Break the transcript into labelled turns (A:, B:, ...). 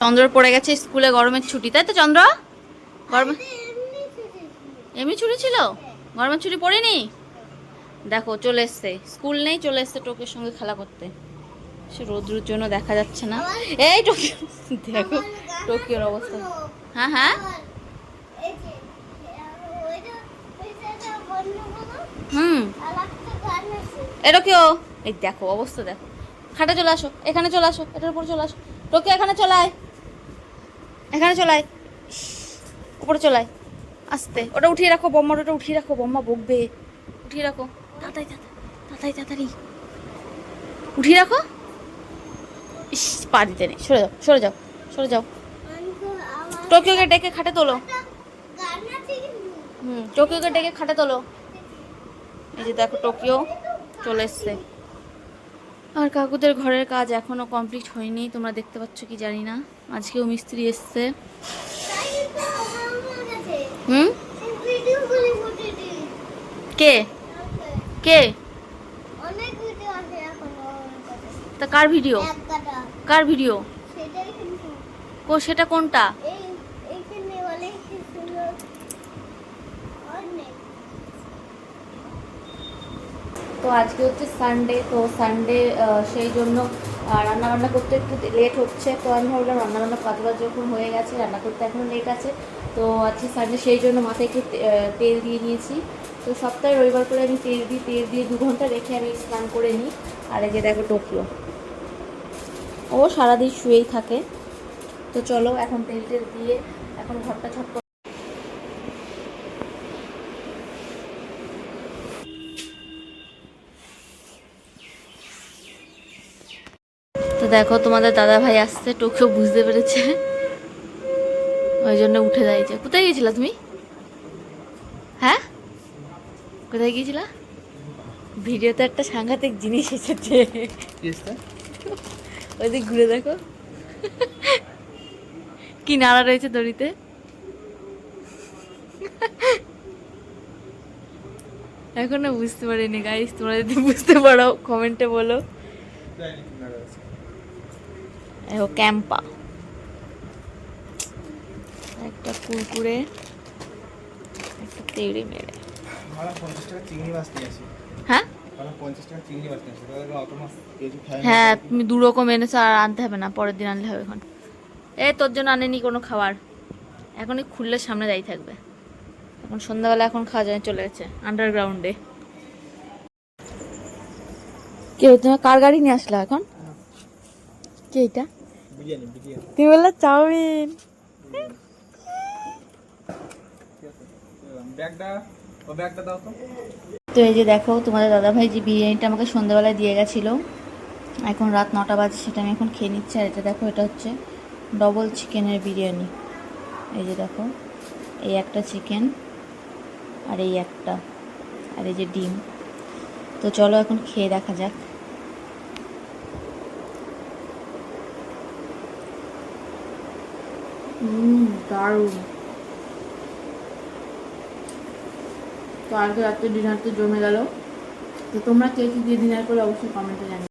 A: চন্দ্র পড়ে গেছে স্কুলে গরমের ছুটি তাই তো চন্দ্র? গরমে এমনি ছুটি ছিল। গরমের ছুটি পড়েনি? দেখো চলে এসছে। স্কুল নেই চলে এসছে টোকের সঙ্গে খেলা করতে। সে রোদ্রুর জন্য দেখা যাচ্ছে না। এই টোকিও দেখো টোকিওর অবস্থা। হ্যাঁ হ্যাঁ। হুম। এটা কেউ এই দেখো অবস্থা দেখো। খাটে চলে আসো এখানে চলে আসো এটার উপর চলে আসো। টোকিও এখানে চলে আয়। এখানে চলে আয় ইস, উপরে চলে আয় আস্তে। ওটা উঠিয়ে রাখো বম্মার ওটা উঠিয়ে রাখো বম্মা বকবে। উঠিয়ে রাখো। তাড়াতাড়ি তাড়াতাড়ি তাড়াতাড়ি। উঠিয়ে রাখো। ইস পা দিতে নেই। সরে যাও সরে যাও সরে যাও। টোকিওকে ডেকে খাটে তোলো। হুম টোকিওকে ডেকে খাটে তোলো। এই যে দেখো টোকিও চলে এসছে। আর কাকুদের ঘরের কাজ এখনও কমপ্লিট হয়নি তোমরা দেখতে পাচ্ছ কি জানি না। আজকেও মিস্ত্রি এসছে। হুম? কে? কে? তা কার ভিডিও? কার ভিডিও? কো সেটা কোনটা? তো আজকে হচ্ছে সানডে তো সানডে সেই জন্য রান্না বান্না করতে একটু লেট হচ্ছে। তো আমি ভাবলাম রান্নাবান্না বান্না কাজবাজ যখন হয়ে গেছে, রান্না করতে এখনও লেট আছে। তো আজকে সানডে সেই জন্য মাথায় একটু তেল দিয়ে নিয়েছি। তো সপ্তাহে রবিবার করে আমি তেল দিই, তেল দিয়ে দু ঘণ্টা রেখে আমি স্নান করে নিই। আর এই যে দেখো টোকিও ও সারাদিন শুয়েই থাকে। তো চলো এখন তেল টেল দিয়ে এখন ঘরটা ছট দেখো তোমাদের দাদা ভাই আসছে টোকেও বুঝতে পেরেছে। ওই জন্য উঠে যাইছে কোথায় গিয়েছিলা তুমি? হ্যাঁ? কোথায় গিয়েছিলা? ভিডিওতে একটা সাংঘাতিক জিনিস এসেছে। ওইদিক ঘুরে দেখো। কি নাড়া রয়েছে দড়িতে? এখনও বুঝতে পারিনি গাইস তোমরা যদি বুঝতে পারো কমেন্টে বলো। ও ক্যাম্পা। একটা কুরকুরে একটা তেড়ে মেরে। হ্যাঁ। হ্যাঁ তুমি দু রকম এনেছো আর আনতে হবে না পরের দিন আনলে হবে এখন। এই তোর জন্য আনেনি কোনো খাবার। এখনই খুললে সামনে দাঁড়িয়ে থাকবে। এখন সন্ধ্যাবেলা এখন খাওয়া যায় চলে গেছে আন্ডারগ্রাউন্ডে কে তুমি কার গাড়ি নিয়ে আসলো এখন? কে এটা? তুমি বললে চাউমিন
B: ব্যাগটা ও ব্যাগটা দাও তো।
A: তো এই যে দেখো তোমাদের দাদাভাই যে বিরিয়ানিটা আমাকে সন্ধ্যাবেলায় দিয়ে গেছিল এখন রাত নটা বাজে সেটা আমি এখন খেয়ে নিচ্ছি। আর এটা দেখো এটা হচ্ছে ডবল চিকেনের বিরিয়ানি। এই যে দেখো এই একটা চিকেন আর এই একটা আর এই যে ডিম। তো চলো এখন খেয়ে দেখা যাক। হুম দারুণ। তো আজকে রাত্রে ডিনার তো জমে গেল। তো তোমরা কে কী দিয়ে ডিনার করলে অবশ্যই কমেন্টে জানিও।